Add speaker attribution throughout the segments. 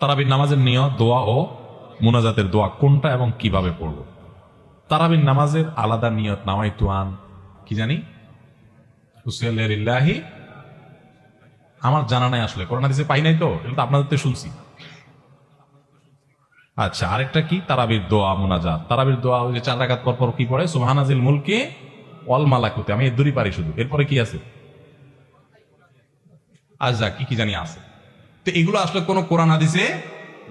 Speaker 1: তারাবির নামাজের নিয়ত, দোয়া ও মোনাজাতের দোয়া কোনটা এবং কীভাবে পড়ব? তারাবির নামাজের আলাদা নিয়ত, নামাই তুয়ান, কি জানি? হুসেল্লাহি আমার জানা নাই আসলে করোনা দিছে পাই নাই তো এটা তো আপনাদের তো শুনছি। আচ্ছা আরেকটা কি? তারাবির দোয়া, মোনাজাত। তারাবির দোয়া ওই যে চার রাকাত পর পর কি পড়ে? সুবহানাজিল মুলকে ওয়াল মালাকুতে। আমি এর দূরই পারি শুধু। এরপরে কি আছে? আচ্ছা কি কি জানি আছে। তো এগুলো আসলে কোনো কোরআন হাদিসে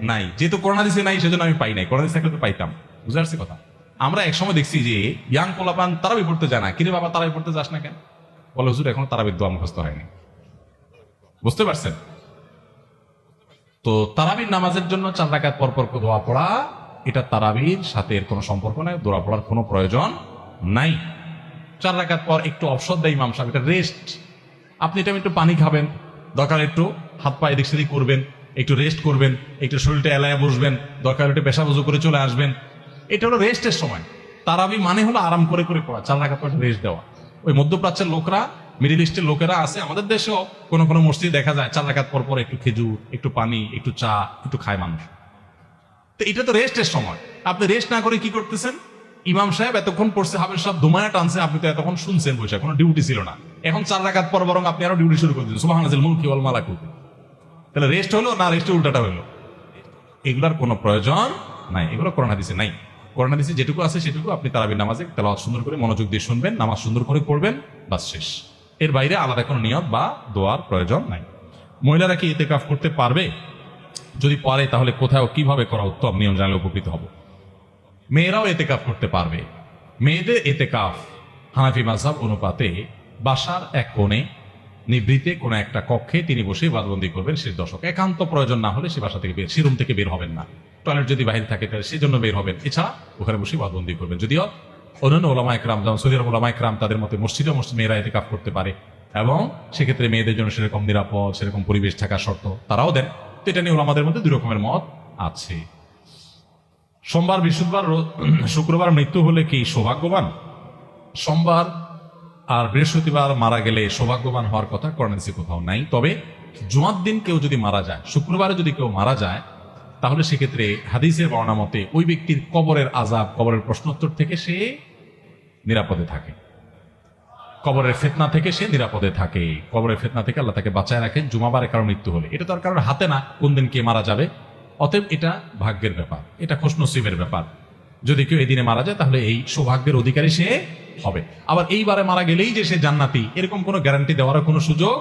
Speaker 1: নাই। যেহেতু কোরআন হাদিসে নাই, সেজন্য আমি পাই নাই। কোরআন থাকলে তো পাইতাম। বুঝতে পারছি কথা? আমরা এক সময় দেখছি যে, ইয়াং পোলাপান তারাবি পড়তে যায় না। কিরে বাবা, তারাবি পড়তে যাস না কেন? বলে, হুজুর, এখন তারাবির দোয়া মুখস্থ হয়নি। বুঝতে পারছেন? তো তারাবির নামাজের জন্য চার রাকাত পর পর দোয়া পড়া, এটা তারাবির সাথে এর কোনো সম্পর্ক নাই, দোয়া পড়ার কোনো প্রয়োজন নাই। চার রাকাত পর একটু অবসর দেয় ইমাম সাহেব, এটা রেস্ট আপনি এটা একটু পানি খাবেন, দরকার একটু। হাত পা এদিক সেদিক করবেন, একটু রেস্ট করবেন, একটু শরীরটা এলায় বসবেন, দরকার একটু পেশা বজু করে চলে আসবেন। এটা হলো রেস্টের সময়। তারাবি মানে হলো আরাম করে করে পড়া, চার রাকাত পর রেস্ট দেওয়া। ওই মধ্যপ্রাচ্যের লোকরা মিডিল ইস্টের লোকেরা আছে, আমাদের দেশেও কোনো কোনো মসজিদ দেখা যায়, চার রাকাত পর পর একটু খেজুর, একটু পানি, একটু চা, একটু খায় মানুষ। তো এটা তো রেস্টের সময়। আপনি রেস্ট না করে কি করতেছেন? ইমাম সাহেব এতক্ষণ পড়ছে হাবের সব ধুমায়া টানছে, আপনি তো এতক্ষণ শুনছেন বসে কোনো ডিউটি ছিল না। এখন চার রাকাত পর বরং আপনি আরও ডিউটি শুরু করে দিন সুবাহ মুল কি মালা করতে তাহলে রেস্ট হলো না রেস্টে উল্টাটা হলো? এগুলার কোনো প্রয়োজন নাই। এগুলো করোনা দিছে নাই। করোনা দিছে যেটুকু আছে সেটুকু আপনি তারাবি নামাজে তেলাওয়াত সুন্দর করে মনোযোগ দিয়ে শুনবেন, নামাজ সুন্দর করে পড়বেন, বাস শেষ। এর বাইরে আলাদা কোনো নিয়ত বা দোয়ার প্রয়োজন নাই। মহিলারা কি এতে কাফ করতে পারবে? যদি পারে, তাহলে কোথাও কীভাবে করা উত্তম? নিয়ম জানলে উপকৃত হব। মেয়েরাও এতে কাফ করতে পারবে। মেয়েদের এতে কাফ হানাফি মাঝাব অনুপাতে বাসার এক কোণে নিবৃতে কোনো একটা কক্ষে তিনি বসে বাদবন্দি করবেন সে দশক একান্ত প্রয়োজন না হলে সে বাসা থেকে বের সিরুম থেকে বের হবেন না। টয়লেট যদি বাইরে থাকে, তাহলে সেজন্য বের হবেন। এছাড়া ওখানে বসে বাদবন্দি করবেন। যদিও অন্যান্য ওলামা একরাম, যেমন সৌদি আরব ওলামা একরাম, তাদের মতে মসজিদে মসজিদ মেয়েরা এতে কাফ করতে পারে। এবং সেক্ষেত্রে মেয়েদের জন্য সেরকম নিরাপদ, সেরকম পরিবেশ থাকার শর্ত তারাও দেন। তো এটা নিয়ে ওলামাদের মধ্যে দুই রকমের মত আছে। সোমবার, বৃহস্পতিবার শুক্রবার মৃত্যু হলে কি সৌভাগ্যবান? সোমবার আর বৃহস্পতিবার মারা গেলে সৌভাগ্যবান হওয়ার কথা করেন্সি কোথাও নাই। তবে জুমার দিন কেউ যদি মারা যায়, শুক্রবারে যদি কেউ মারা যায়, তাহলে সেক্ষেত্রে হাদিসের বর্ণনা মতে ওই ব্যক্তির কবরের আজাব কবরের প্রশ্নোত্তর থেকে সে নিরাপদে থাকে। কবরের ফেতনা থেকে সে নিরাপদে থাকে। কবরের ফেতনা থেকে আল্লাহ তাকে বাঁচায় রাখেন, জুমাবারে কারও মৃত্যু হলে। এটা তো আর কারোর হাতে না, কোন দিন কে মারা যাবে? অতএব এটা ভাগ্যের ব্যাপার, এটা খুশনসিবের ব্যাপার। যদি কেউ এই দিনে মারা যায়, তাহলে এই সৌভাগ্যের অধিকারী সে হবে। আবার এইবারে মারা গেলেই যে সে জান্নাতি, এরকম কোনো গ্যারান্টি দেওয়ারও কোনো সুযোগ?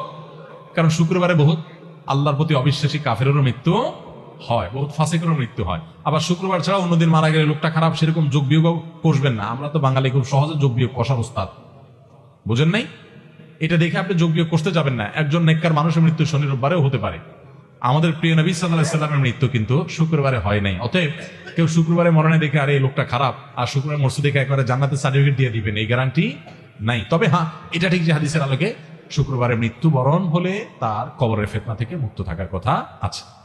Speaker 1: কারণ শুক্রবারে বহুত আল্লাহর প্রতি অবিশ্বাসী কাফেরেরও মৃত্যু হয়, বহুত ফাঁসিকেরও মৃত্যু হয়। আবার শুক্রবার ছাড়া অন্যদিন মারা গেলে লোকটা খারাপ, সেরকম যোগ বিয়োগ কষবেন না। আমরা তো বাঙালি খুব সহজে যোগ বিয়োগ কষার ওস্তাদ। বুঝেন নাই? এটা দেখে আপনি যোগ বিয়োগ করতে যাবেন না। একজন নেককার মানুষের মৃত্যু শনি রোববারেও হতে পারে। আমাদের প্রিয় নবী সাল্লাহ সাল্লামের মৃত্যু কিন্তু শুক্রবারে হয় নাই। অতএব কেউ শুক্রবারে মরণে দেখে, আরে, এই লোকটা খারাপ। আর শুক্রবার মরসু দেখে একবারে জান্নাতের সার্টিফিকেট দিয়ে দিবেন, এই গ্যারান্টি নাই। তবে হ্যাঁ এটা ঠিক যে হাদিসের আলোকে শুক্রবারে মৃত্যুবরণ হলে তার কবরের ফেতনা থেকে মুক্ত থাকার কথা আছে।